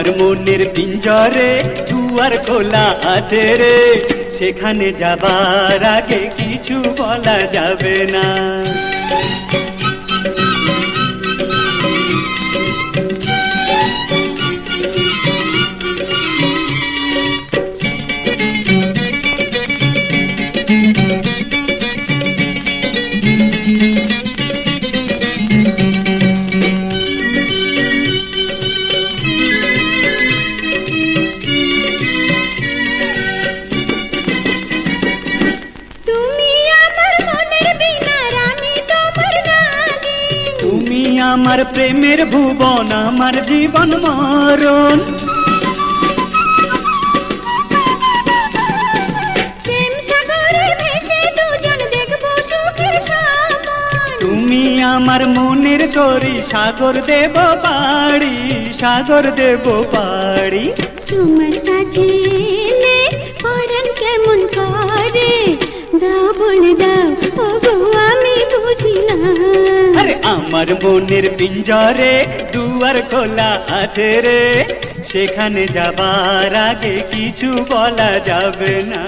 আমার মনের পিঞ্জরে দুয়ার খোলা আছে রে। সেখানে যাবার আগে কিছু বলা যাবে না। তুমি আমার প্রেমের ভুবন আমার জীবন মরণ। তুমি আমার মনের তরি সাগর দেব পাড়ি সাগর দেব পাড়ি তোমার আমার মনের পিঞ্জরে দুয়ার খোলা আছে রে। সেখানে যাবার আগে কিছু বলা যাবে না।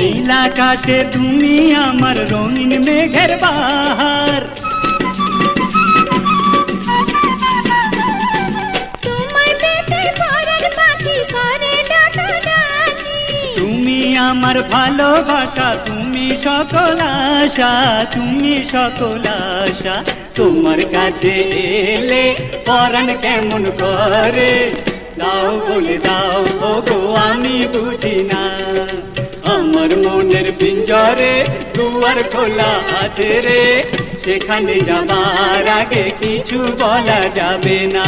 নীল আকাশে তুমি আমার রঙিন মেঘের বাহার। তুমি আমার ভালোবাসা তুমি সকল আশা তুমি সকল আশা। তোমার কাছে এলে পরাণ কেমন করে? দাও বলে দাও ও গো আমি বুঝি না। মনের পিঞ্জরে দুয়ার খোলা আছে রে। সেখানে যাবার আগে কিছু বলা যাবে না।